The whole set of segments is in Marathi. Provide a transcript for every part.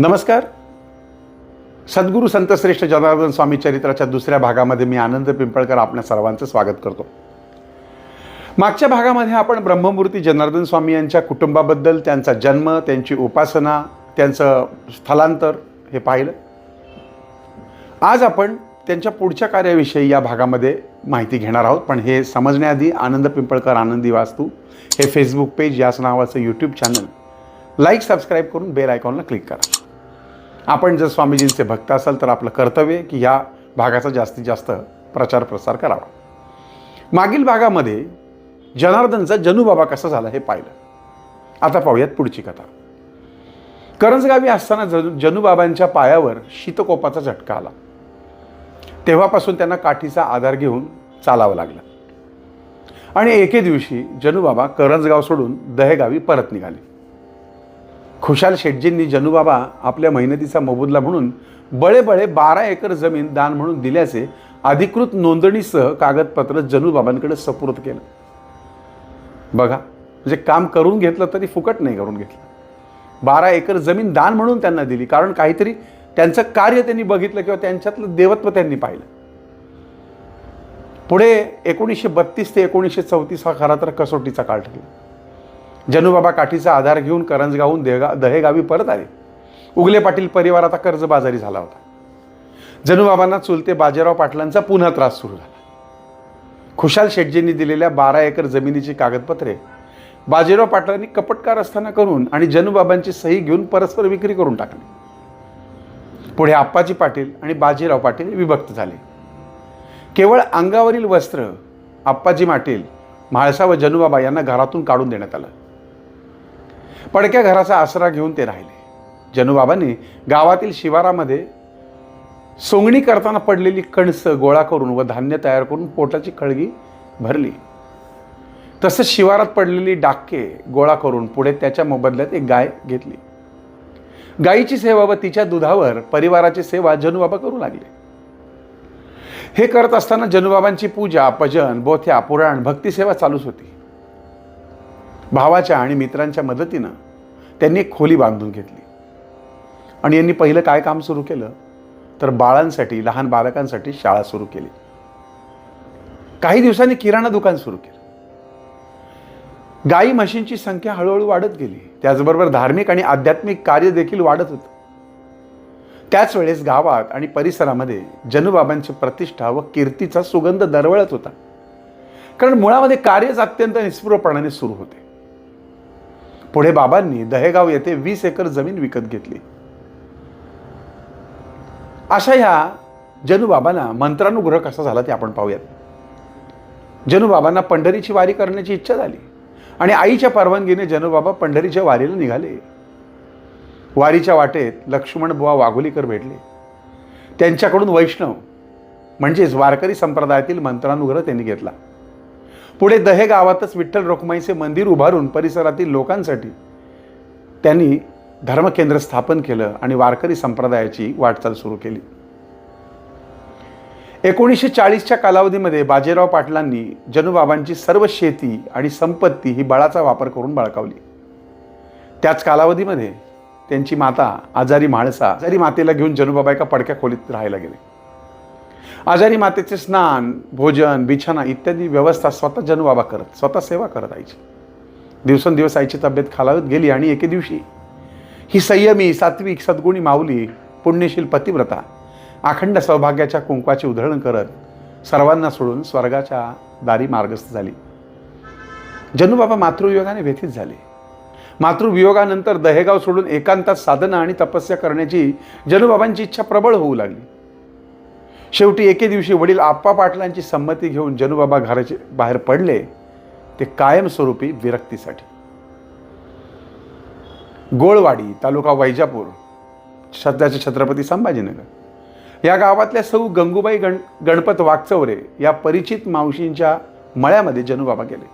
नमस्कार. सद्गुरू संतश्रेष्ठ जनार्दन स्वामी चरित्राच्या दुसऱ्या भागामध्ये मी आनंद पिंपळकर आपल्या सर्वांचं स्वागत करतो. मागच्या भागामध्ये आपण ब्रह्ममूर्ती जनार्दन स्वामी यांच्या कुटुंबाबद्दल त्यांचा जन्म त्यांची उपासना त्यांचं स्थलांतर हे पाहिलं. आज आपण त्यांच्या पुढच्या कार्याविषयी या भागामध्ये माहिती घेणार आहोत पण हे समजण्याआधी आनंद पिंपळकर आनंदी वास्तू. हे फेसबुक पेज याच नावाचं यूट्यूब चॅनल लाईक सबस्क्राईब करून बेल आयकॉनला क्लिक करा. आपण जर स्वामीजींचे भक्त असाल तर आपलं कर्तव्य की या भागाचा जास्तीत जास्त प्रचार प्रसार करावा. मागील भागामध्ये जनार्दनचा जनुबाबा कसा झाला हे पाहिलं. आता पाहूयात पुढची कथा. करंजगावी असताना जनु जनुबाबांच्या पायावर शीतकोपाचा झटका आला. तेव्हापासून त्यांना काठीचा आधार घेऊन चालावं लागलं. आणि एके दिवशी जनुबाबा करंजगाव सोडून दहेगावी परत निघाले. खुशाल शेटजींनी जनुबाबा आपल्या मेहनतीचा मोबदला म्हणून बळे बळे बारा एकर जमीन दान म्हणून दिल्याचे अधिकृत नोंदणीसह कागदपत्र जनुबाबांकडे सपूर्द केलं. बघा म्हणजे काम करून घेतलं तरी फुकट नाही करून घेतलं. बारा एकर जमीन दान म्हणून त्यांना दिली कारण काहीतरी त्यांचं कार्य त्यांनी बघितलं किंवा त्यांच्यातलं देवत्व त्यांनी पाहिलं. पुढे एकोणीसशे बत्तीस ते एकोणीसशे चौतीस हा खरा तर कसोटीचा काळ ठरला. जनुबाबा काठीचा आधार घेऊन करंजगावून देगा दहेगावी परत आले. उगले पाटील परिवार आता कर्जबाजारी झाला होता. जनुबाबांना चुलते बाजीराव पाटलांचा पुन्हा त्रास सुरू झाला. खुशाल शेटजींनी दिलेल्या बारा एकर जमिनीची कागदपत्रे बाजीराव पाटलांनी कपटकार असताना करून आणि जनुबाबांची सही घेऊन परस्पर विक्री करून टाकली. पुढे आप्पाजी पाटील आणि बाजीराव पाटील विभक्त झाले. केवळ अंगावरील वस्त्र आप्पाजी पाटील म्हाळसा व जनुबाबा यांना घरातून काढून देण्यात आलं. पडक्या घराचा आसरा घेऊन ते राहिले. जनुबाबांनी गावातील शिवारामध्ये सोंगणी करताना पडलेली कणस गोळा करून व धान्य तयार करून पोटाची खळगी भरली. तसंच शिवारात पडलेली डाके गोळा करून पुढे त्याच्या मोबदल्यात एक गाय घेतली. गायीची सेवा व तिच्या दुधावर परिवाराची सेवा जनुबाबा करू लागले. हे करत असताना जनुबाबांची पूजा भजन बोथ्या पुराण भक्तिसेवा चालूच होती. भावाच्या आणि मित्रांच्या मदतीनं त्यांनी एक खोली बांधून घेतली. आणि यांनी पहिलं काय काम सुरू केलं? तर बाळांसाठी लहान बालकांसाठी शाळा सुरू केली. काही दिवसांनी किराणा दुकान सुरू केलं. गाई म्हशींची संख्या हळूहळू वाढत गेली. त्याचबरोबर धार्मिक आणि आध्यात्मिक कार्य देखील वाढत होतं. त्याच वेळेस गावात आणि परिसरामध्ये जनुबाबांची प्रतिष्ठा व कीर्तीचा सुगंध दरवळत होता. कारण मुळामध्ये कार्यच अत्यंत निस्पृहपणाने सुरू होते. पुढे बाबांनी दहेगाव येथे वीस एकर जमीन विकत घेतली. अशा ह्या जनुबाबांना मंत्रानुग्रह कसा झाला ते आपण पाहूयात. जनुबाबांना पंढरीची वारी करण्याची इच्छा झाली आणि आईच्या परवानगीने जनुबाबा पंढरीच्या वारीला निघाले. वारीच्या वाटेत लक्ष्मण बुवा वाघोलीकर भेटले. त्यांच्याकडून वैष्णव म्हणजेच वारकरी संप्रदायातील मंत्रानुग्रह त्यांनी घेतला. पुढे दहे गावातच विठ्ठल रोखमाईचे मंदिर उभारून परिसरातील लोकांसाठी त्यांनी धर्मकेंद्र स्थापन केलं आणि वारकरी संप्रदायाची वाटचाल सुरू केली. एकोणीसशे चाळीसच्या कालावधीमध्ये बाजीराव पाटलांनी जनुबाबांची सर्व शेती आणि संपत्ती ही बळाचा वापर करून बळकावली. त्याच कालावधीमध्ये त्यांची माता आजारी म्हाळसा आजारी मातेला घेऊन जनुबाबा एका पडक्या खोलीत राहायला गेले. आजारी मातेचे स्नान भोजन बिछाना इत्यादी व्यवस्था स्वतः जनुबाबा करत स्वतः सेवा करत आईची. दिवसेंदिवस आईची तब्येत खालावत गेली आणि एके दिवशी ही संयमी सात्विक सद्गुणी माऊली पुण्यशील पतिव्रता अखंड सौभाग्याच्या कुंकवाची उधळण करत सर्वांना सोडून स्वर्गाच्या दारी मार्गस्थ झाली. जनुबाबा मातृवियोगाने व्यथित झाले. मातृवियोगानंतर दहेगाव सोडून एकांतात साधना आणि तपस्या करण्याची जनुबाबांची इच्छा प्रबळ होऊ लागली. शेवटी एके दिवशी वडील आप्पा पाटलांची संमती घेऊन जनुबाबा घराचे बाहेर पडले ते कायमस्वरूपी विरक्तीसाठी. गोळवाडी तालुका वैजापूर सध्याचे छत्रपती संभाजीनगर. या गावातल्या सौ गंगूबाई गण गणपत वागचौरे या परिचित मावशींच्या मळ्यामध्ये जनुबाबा गेले.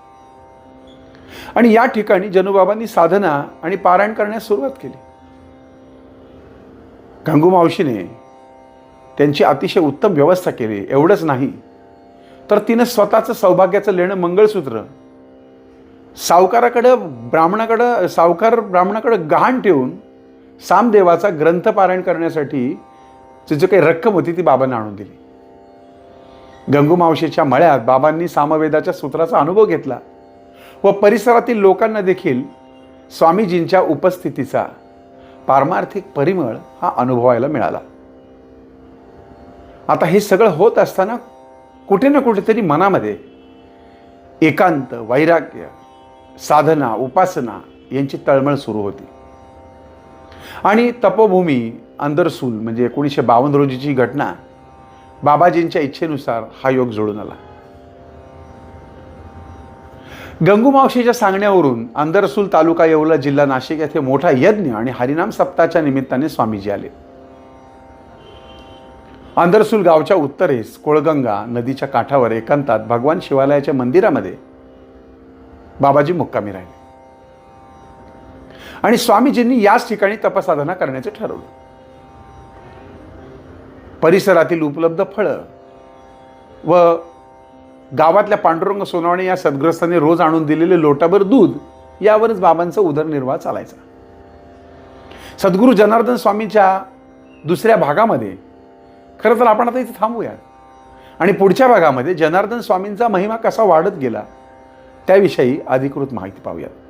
आणि या ठिकाणी जनुबाबांनी साधना आणि पारायण करण्यास सुरुवात केली. गंगू मावशीने त्यांची अतिशय उत्तम व्यवस्था केली. एवढंच नाही. तर तिनं स्वतःचं सौभाग्याचं लेणं मंगळसूत्र सावकाराकडं ब्राह्मणाकडं सावकार ब्राह्मणाकडं गहाण ठेवून सामदेवाचा ग्रंथ पारायण करण्यासाठी जी काही रक्कम होती ती बाबांना आणून दिली. गंगूमावशीच्या मळ्यात बाबांनी सामवेदाच्या सूत्राचा अनुभव घेतला व परिसरातील लोकांना देखील स्वामीजींच्या उपस्थितीचा पारमार्थिक परिमळ हा अनुभवायला मिळाला. आता हे सगळं होत असताना कुठे ना कुठेतरी मनामध्ये एकांत वैराग्य साधना उपासना यांची तळमळ सुरू होती. आणि तपोभूमी अंदरसूल म्हणजे एकोणीसशे बावन्न रोजीची घटना बाबाजींच्या इच्छेनुसार हा योग जुळून आला. गंगुमावशीच्या सांगण्यावरून अंदरसूल तालुका येवला जिल्हा नाशिक येथे मोठा यज्ञ आणि हरिनाम सप्ताहाच्या निमित्ताने स्वामीजी आले. आंदरसूल गावच्या उत्तरेस कोळगंगा नदीच्या काठावर एकांतात भगवान शिवालयाच्या मंदिरामध्ये बाबाजी मुक्कामी राहिले. आणि स्वामीजींनी याच ठिकाणी तपसाधना करण्याचे ठरवलं. परिसरातील उपलब्ध फळं व गावातल्या पांडुरंग सोनवणे या सद्ग्रस्तांनी रोज आणून दिलेले लोटाभर दूध यावरच बाबांचा उदरनिर्वाह चालायचा. सद्गुरू जनार्दन स्वामीच्या दुसऱ्या भागामध्ये खरं तर आपण आता इथे थांबूया आणि पुढच्या भागामध्ये जनार्दन स्वामींचा महिमा कसा वाढत गेला त्याविषयी अधिकृत माहिती पाहूयात.